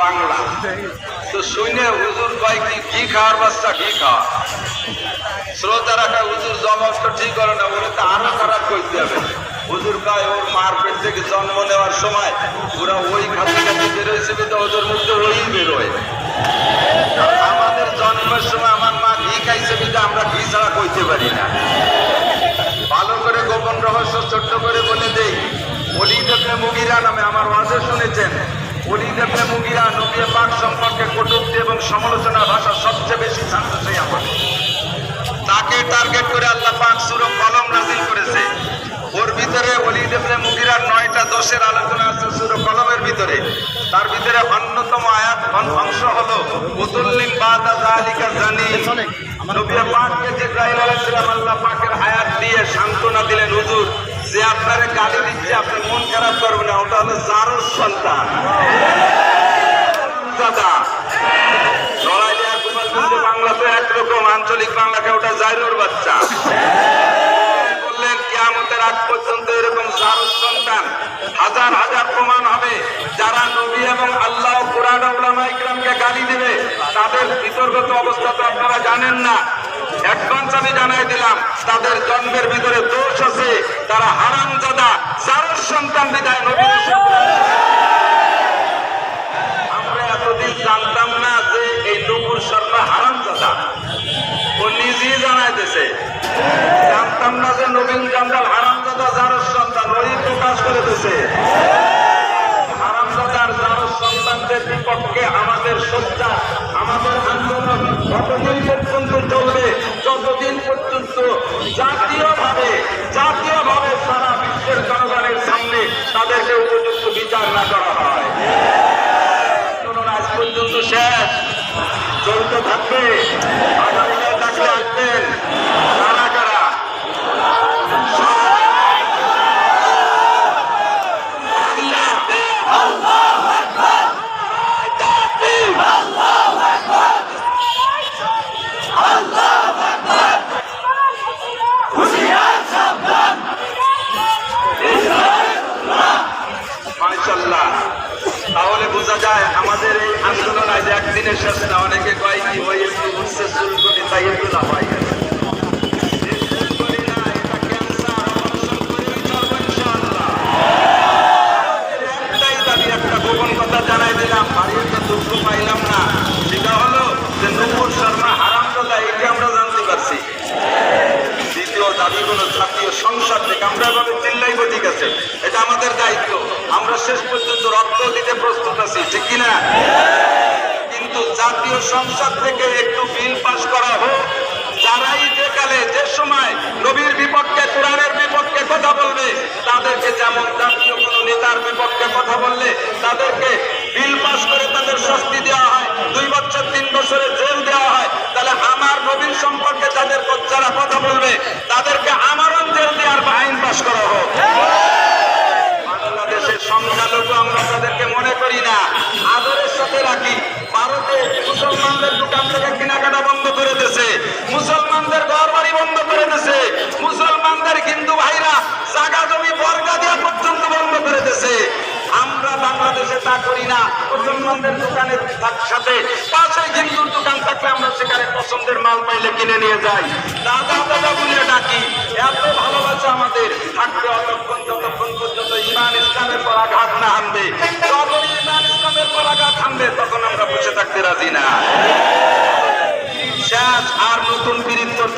বাংলা। তো শুনে হুজুর কয় কি ঘি খাওয়ার বাচ্চা ঘি খাওয়া শ্রোতারা কয় হুজুর জবাব তো ঠিক করে না, বলে তো আরও খারাপ করতে হবে। হুজুর কয়, ওর মার পেট থেকে জন্ম নেওয়ার সময় ওরা ওই খাতে খাতে বেরোয়েছে কিন্তু ওদের মধ্যে ওই বেরোয় আমাদের জন্মের সময় আমার মা ঘি খাইছে কিন্তু আমরা ঘি ছাড়া কইতে পারি না। ভালো করে গোপন রহস্য ছোট্ট করে বলে দেই। অলিদেবনে মুগিরা নামে আমার ওয়াজে শুনেছেন অলিদেবনে মুগিরা নবী পাক সম্পর্কে কটূক্তি এবং সমালোচনা ভাষা সবচেয়ে বেশি জানতে চাই আমার। তাকে টার্গেট করে আল্লাহ পাক সুর কলম নাজিল করেছে। ওর ভিতরে অলিদেবনে মুগিরার নয়টা দোষের আলোচনা আছে সুর কলমের ভিতরে। তার ভিতরে অন্যতম আয়াত অংশ হলো উতুল্লিম বাদা জালিকা জানি। নবী পাককে যে ইব্রাহিম আলাইহিস আল্লাহ পাকের আয়াত দিয়ে সান্ত্বনা দিলেন হুজুর যে আপনারে গালি দিচ্ছে আপনি মন খারাপ করবেন না ওটা হলো জারুর সন্তান। আঞ্চলিক বাংলাকে ওটা জাইরোর বাচ্চা। বললেন, কিয়ামতের আগ পর্যন্ত এরকম জারুর সন্তান হাজার হাজার প্রমাণ হবে। যারা নবী এবং আল্লাহ কোরআন উলামা ইকরামকে গালি দেবে, তাদের বিতর্গত অবস্থা তো আপনারা জানেন না। অ্যাডভান্স আমি জানাই দিলাম, তাদের জন্মের ভিতরে দোষ আছে। নবীন জান্দাল হারামদাদা যার সন্তান ওই প্রকাশ করে দিছে। হারামদাদার যার সন্তানদের বিপক্ষে আমাদের সজ্জা আমাদের আন্দোলন যতদিন পর্যন্ত চলবে, যতদিন পর্যন্ত জাতীয়ভাবে জাতীয়ভাবে সারা বিশ্বের জনগণের সামনে তাদেরকে উপযুক্ত বিচার না করা হয় শুনুন, আজ পর্যন্ত শেষ চলতে থাকবে আগামীকাল থাকলে আসবেন কারা কারা তাহলে বোঝা যায় আমাদের এই আন্দোলন আজ একদিনের শেষ না, অনেকে কয় কি ওই উঠছে করি তাই না হয় একটাই দাবি একটা গোপন কথা জানাই দিলাম বাড়ির তো দুঃখ পাইলাম না সেটা হলো যে নূপুর শর্মা হারাম কথা এটি আমরা জানতে পারছি দ্বিতীয় দাবি হলো জাতীয় সংসদ থেকে আমরা এভাবে চিল্লাইব ঠিক আছে এটা আমাদের দায়িত্ব আমরা শেষ পর্যন্ত রক্ত দিতে প্রস্তুত আছি ঠিক কিনা? কিন্তু জাতীয় সংসদ থেকে একটু বিল পাশ করা হোক, যারাই যে কালে, যে সময় নবীর বিপক্ষে, কোরআনের বিপক্ষে কথা বলবে, তাদেরকে যেমন জাতীয় কোন নেতার বিপক্ষে কথা বললে, তাদেরকে বিল পাশ করে তাদের শাস্তি দেওয়া হয়, দুই বছর, তিন বছরের জেল দেওয়া হয়, তাহলে আমার নবীর সম্পর্কে তাদের কথা থেকে কেনাকাটা বন্ধ করে দিয়েছে। মুসলমানদের ঘর বাড়ি বন্ধ করে দিয়েছে। মুসলমানদের হিন্দু ভাইরা জাগা জমি বর্গা দেওয়া পর্যন্ত বন্ধ করে দিয়েছে। আমরা বাংলাদেশে তা করি না। মুসলমানদের দোকানের সাথে পাশে হিন্দুর দোকান থাকলে আমরা সেখানে পছন্দের মাল পাইলে কিনে নিয়ে যাই। দাদা দাদা বলে ডাকি, এত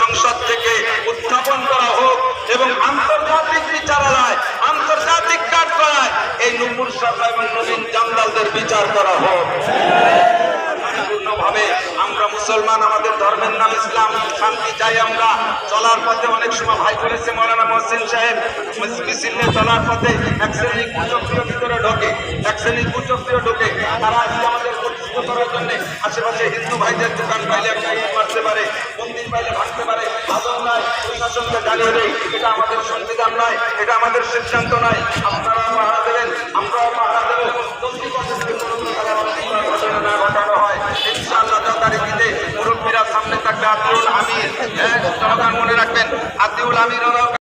সংসদ থেকে উত্থাপন করা হোক এবং আন্তর্জাতিক বিচারালয়, আন্তর্জাতিক কাজ করায় এই নুপুর সরকার এবং নবীন জামদালদের বিচার করা হোক। আমরা মুসলমান, আমাদের ধর্মের নাম ইসলাম, শান্তি চাই আমরা। চলার পথে অনেক সময় ভাই করেছে মৌলানা মহসিন সাহেব মিছিল চলার পথে এক শ্রেণি কুচক্রীয় ভিতরে ঢোকে, এক শ্রেণি কুচক্রীয় ঢোকে। তারা আজকে আমাদের প্রতিষ্ঠিত করার জন্য আশেপাশে হিন্দু ভাইদের দোকান পাইলে ইট মারতে পারে, মন্দির পাইলে ভাঙতে পারে আদর নয় প্রশাসনকে দাঁড়িয়ে দেয় এটা আমাদের সংবিধান নয় এটা আমাদের সিদ্ধান্ত নয়। আপনারা